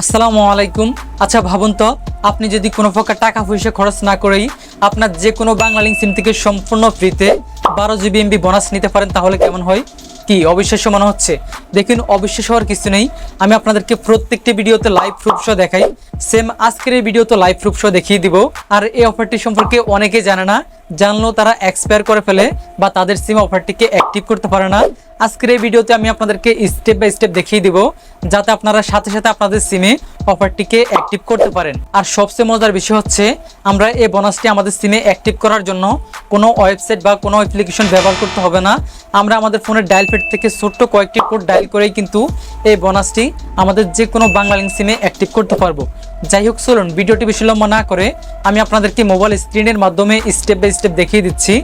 আসসালামু আলাইকুম। আচ্ছা ভাবুন তো, আপনি যদি কোনো প্রকার টাকা পয়সা খরচ না করেই আপনার যে কোনো বাংলালিংক সিম থেকে সম্পূর্ণ ফ্রিতে বারো জিবি এমবি বোনাস নিতে পারেন, তাহলে কেমন হয়? কি, অবিশ্বাস্য মনে হচ্ছে? দেখুন অবিশ্বাস হওয়ার কিছু নেই। আমি আপনাদেরকে প্রত্যেকটি ভিডিওতে লাইভ প্রুফ শো দেখাই। সেম আজকের এই ভিডিওতে লাইভ প্রুফ শো দেখিয়ে দিব। আর এই অফারটি সম্পর্কে অনেকে জানে না। জানলেও তারা এক্সপায়ার করে ফেলে বা তাদের সিম অফারটিকে অ্যাক্টিভ করতে পারে না। আজকের এই ভিডিওতে আমি আপনাদেরকে স্টেপ বাই স্টেপ দেখিয়ে দিব, যাতে আপনারা সাথে সাথে আপনাদের সিমে অফারটিকে অ্যাক্টিভ করতে পারেন। আর সবচেয়ে মজার বিষয় হচ্ছে, আমরা এই বোনাসটি আমাদের সিমে অ্যাক্টিভ করার জন্য কোনো ওয়েবসাইট বা কোনো অ্যাপ্লিকেশন ব্যবহার করতে হবে না। আমরা আমাদের ফোনের ডায়াল প্যাড থেকে ছোট্ট কয়েকটি কোড ডায়াল করেই কিন্তু এই বোনাসটি আমাদের যে কোনো বাংলা লিঙ্ক সিমে অ্যাক্টিভ করতে পারব। যাই হোক, চলুন, ভিডিওটি বেশি লম্বা না করে আমি আপনাদেরকে মোবাইল স্ক্রিনের মাধ্যমে স্টেপ বাই স্টেপ দেখিয়ে দিচ্ছি।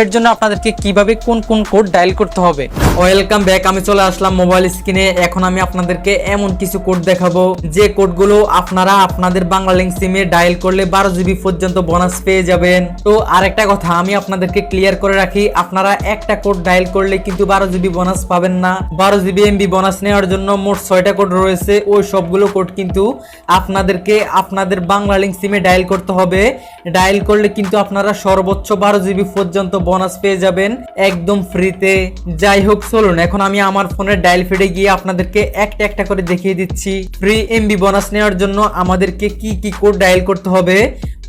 এর জন্য আপনাদেরকে কীভাবে কোন কোন কোড ডায়াল করতে হবে। ওয়েলকাম ব্যাক, আমি চলে আসলাম মোবাইল স্ক্রিনে। এখন আমি আপনাদেরকে এমন কিছু কোড দেখাবো। যে কোডগুলো আপনারা আপনাদের বাংলা লিঙ্ক সিমে ডায়াল করলে বারো জিবি পর্যন্ত বোনাস পেয়ে যাবেন। তো আরেকটা কথা, আমি আপনাদেরকে ক্লিয়ার করে রাখি, আপনারা একটা কোড ডায়াল করলে কিন্তু বারো জিবি বোনাস পাবেন না। বারো জিবি এমবি বোনাস নেওয়ার জন্য মোট ছয়টা কোড রয়েছে, ওই সবগুলো কোড কিন্তু আপনাদেরকে আপনাদের বাংলা লিঙ্ক সিমে ডায়াল করতে হবে। ডায়াল করলে কিন্তু আপনারা সর্বোচ্চ বারো জিবি পর্যন্ত বোনাস পেয়ে যাবেন। একদম ফ্রিতে যাই হোক, চলুন, এখন আমি আমার ফোনের ডায়াল ফিডে গিয়ে আপনাদেরকে একটা একটা করে দেখিয়ে দিচ্ছি। ফ্রি এমবি বোনাস নেওয়ার জন্য আমাদেরকে কি কি কোড ডায়াল করতে হবে?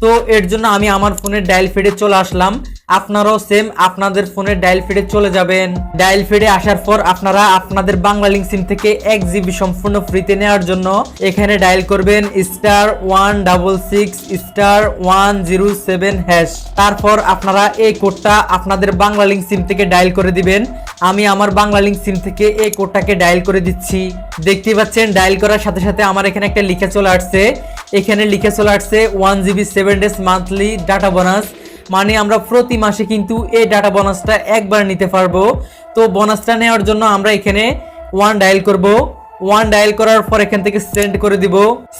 তো এর জন্য আমি আমার ফোনের ডায়াল ফিডে চলে আসলাম। আপনারাও সেম আপনাদের ফোনের ডায়াল ফিডে চলে যাবেন। ডায়াল ফিডে আসার পর আপনারা আপনাদের বাংলা লিঙ্ক সিম থেকে এক জিবি সম্পূর্ণ ফ্রিতে নেওয়ার জন্য এখানে ডায়াল করবেন star one double six star one zero seven hash তারপর আপনারা এই কোডটা আপনাদের বাংলা লিঙ্ক সিম থেকে ডায়াল করে দিবেন। আমি আমার বাংলা লিঙ্ক সিম থেকে এই কোডটাকে ডায়াল করে দিচ্ছি। দেখতে পাচ্ছেন ডায়াল করার সাথে সাথে আমার এখানে একটা লিখে চলে আসছে। এখানে লিখে চলে আসছে one GB seven days monthly data bonus মানে আমরা প্রতি মাসে কিন্তু এই ডাটা বোনাসটা একবার নিতে পারব। তো বোনাসটা নেওয়ার জন্য আমরা এখানে ওয়ান ডায়াল করব। ওয়ান ডায়াল করার পর এখান থেকে সেন্ড করে দিব।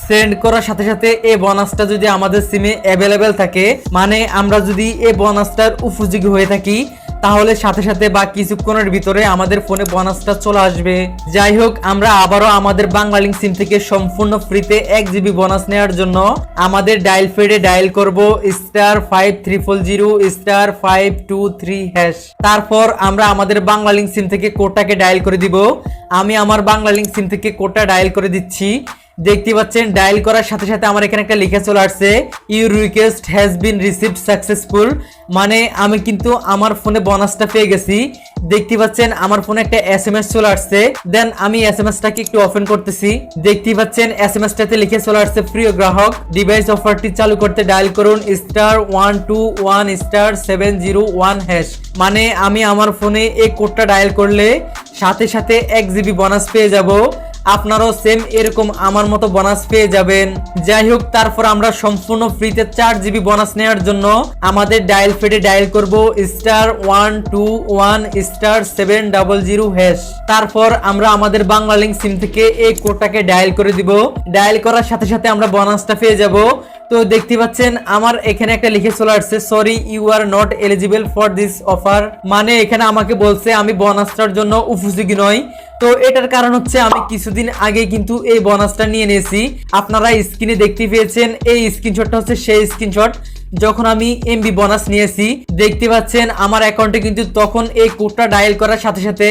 সেন্ড করার সাথে সাথে এই বোনাসটা যদি আমাদের সিমে অ্যাভেলেবেল থাকে মানে আমরা যদি এই বোনাসটার উপযোগী হয়ে থাকি তাহলে সাথে সাথে বা কিছুক্ষণের ভিতরে আমাদের ফোনে বোনাসটা চলে আসবে। যাই হোক, আমরা আবারও আমাদের বাংলা লিঙ্ক সিম থেকে সম্পূর্ণ ফ্রিতে এক জিবি বোনাস নেওয়ার জন্য আমাদের ডায়াল ফেডে ডায়াল করব star five triple zero star five two three hash তারপর আমরা আমাদের বাংলা লিঙ্ক সিম থেকে কোটাকে ডায়াল করে দিব। আমি আমার বাংলা লিঙ্ক সিম থেকে কোটা ডায়াল করে দিচ্ছি। দেখতে পাচ্ছেন ডায়াল করার সাথে সাথে আমার এখানে একটা লিখে চলে আসছে your request has been received successful মানে আমি কিন্তু আমার ফোনে বোনাসটা পেয়ে গেছি। দেখতে পাচ্ছেন, আমার ফোনে একটা এস এম এস চলে আসছে। দেন আমি এস এম এসটাকে একটু ওপেন করতেছি। দেখতে পাচ্ছেন এস এম এসটাতে লিখে চলে আসছে, প্রিয় গ্রাহক ডিভাইস অফারটি চালু করতে ডায়াল করুন star one two one star seven zero one hash মানে আমি আমার ফোনে এই কোডটা ডায়াল করলে সাথে সাথে এক জিবি বোনাস পেয়ে যাব। আপনারাও সেম এরকম আমার মতো বোনাস পেয়ে যাবেন। যাই হোক তারপর আমরা সম্পূর্ণ ফ্রিতে চার জিবি বোনাস নেওয়ার জন্য আমাদের ডায়াল ফেটে ডায়াল করব star one two one star seven double zero hash তারপর আমরা আমাদের বাংলা লিঙ্ক সিম থেকে এই কোডটাকে ডায়াল করে দিব। ডায়াল করার সাথে সাথে আমরা বোনাসটা পেয়ে যাব। তো দেখতে পাচ্ছেন, আমার এখানে একটা লিখে চলে আসছে sorry you are not eligible for this offer মানে এখানে আমাকে বলছে, আমি বোনাসটার জন্য উপযোগী নই। তো এটার কারণ হচ্ছে আমি কিছুদিন আগে কিন্তু এই বোনাসটা নিয়ে নিয়েছি। আপনারা স্ক্রিনে দেখতে পেয়েছেন, এই স্ক্রিনশটটা হচ্ছে সেই স্ক্রিনশট যখন আমি এমবি বোনাস নিয়েছি। দেখতে পাচ্ছেন, আমার অ্যাকাউন্টে কিন্তু তখন এই কোডটা ডায়াল করার সাথে সাথে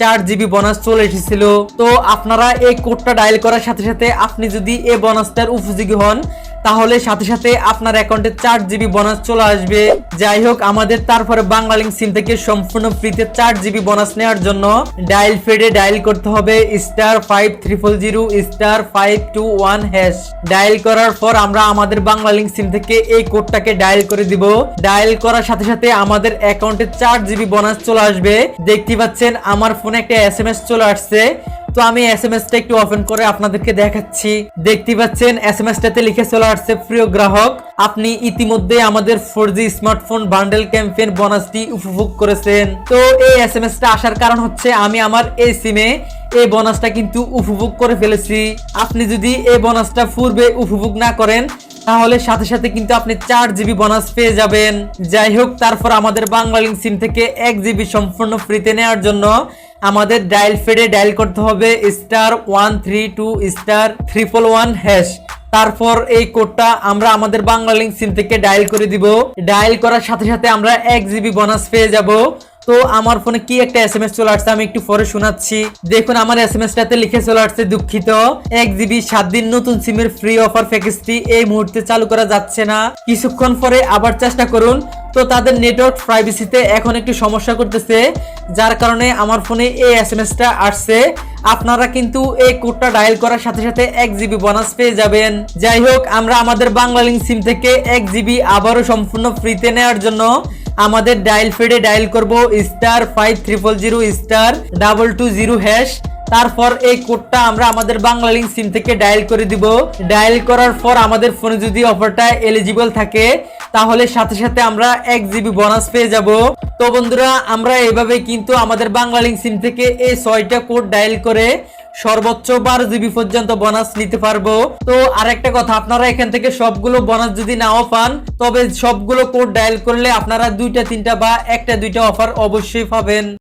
চার জিবি বোনাস চলে এসেছিল। তো আপনারা এই কোডটা ডায়াল করার সাথে সাথে আপনি যদি এই বোনাসটার উপযোগী হন তাহলে সাথে সাথে আপনার অ্যাকাউন্টে চার জিবি বোনাস চলে আসবে। যাই হোক, আমাদের তারপরে বাংলালিংক সিম থেকে সম্পূর্ণ ফ্রিতে চার জিবি বোনাস নেওয়ার জন্য ডায়াল ফেডে ডায়াল করতে হবে star five triple zero star five two one hash dial করার পর আমরা আমাদের বাংলালিংক সিম থেকে এই কোডটাকে ডায়াল করে দিব। ডায়াল করার সাথে সাথে আমাদের অ্যাকাউন্টে চার জিবি বোনাস চলে আসবে। দেখতে পাচ্ছেন, আমার ফোনে একটা এস এম এস চলে আসছে। তো আমি এস এম এসটা একটু ওপেন করে আপনাদেরকে দেখাচ্ছি। দেখতে পাচ্ছেন এস এম এসটাতে লিখে চলে আসছে, প্রিয় গ্রাহক, আপনি ইতিমধ্যে আমাদের four G smartphone bundle campaign বোনাসটি উপভোগ করেছেন। তো এই এস এম এসটা আসার কারণ হচ্ছে, আমি আমার এই সিমে এই বোনাসটা কিন্তু উপভোগ করে ফেলেছি। আপনি যদি এই বোনাসটা পূর্বে উপভোগ না করেন, তাহলে সাথে সাথে কিন্তু আপনি চার জিবি বোনাস পেয়ে যাবেন। যাই হোক, তারপর আমাদের বাংলালিংক সিম থেকে এক জিবি সম্পূর্ণ ফ্রিতে নেওয়ার জন্য আমাদের ডায়াল ফেডে ডায়াল করতে হবে star one three two star triple one hash. তারপর এই কোডটা আমরা আমাদের বাংলা লিঙ্ক সিম থেকে ডায়াল করে দিব। ডায়াল করার সাথে সাথে আমরা এক জিবি বোনাস পেয়ে যাব। তো আমার ফোনে কি একটা এস এম এস চলে আসছে আমি একটু পরে শোনাচ্ছি। দেখুন, আমার এস এম টাতে লিখে চলে আসছে, দুঃখিত। এক জিবি সাত দিন নতুন সিমের ফ্রি অফার প্যাকেজটি এই মুহূর্তে চালু করা যাচ্ছে না। কিছুক্ষণ পরে আবার চেষ্টা করুন। তো তাদের নেটওয়ার্ক প্রাইভেসিতে এখন একটু সমস্যা করতেছে, যার কারণে আমার ফোনে এই এস এম টা আসছে। আপনারা কিন্তু এই কোডটা ডায়াল করার সাথে সাথে এক জিবি বোনাস পেয়ে যাবেন। যাই হোক, আমরা আমাদের বাংলা সিম থেকে এক জিবি আবারও সম্পূর্ণ ফ্রিতে নেওয়ার জন্য আমাদের ডায়াল ফিডে ডায়াল করব star five triple zero star double two zero hash তারপর এই কোডটা আমরা আমাদের বাংলা লিঙ্ক সিম থেকে ডায়াল করে দিব। ডায়াল করার পর আমাদের ফোনে যদি অফারটা এলিজিবল থাকে, তাহলে সাথে সাথে আমরা এক জিবি বোনাস পেয়ে যাব। তো বন্ধুরা, আমরা এইভাবে কিন্তু আমাদের বাংলা লিঙ্ক সিম থেকে এই ছয়টা কোড ডায়াল করে সর্বোচ্চ বারো জিবি পর্যন্ত বোনাস নিতে পারব। তো আরেকটা কথা, আপনারা এখান থেকে সবগুলো বোনাস যদি নাও পান, তবে সবগুলো কোড ডায়াল করলে আপনারা দুইটা, তিনটা বা একটা, দুইটা অফার অবশ্যই পাবেন।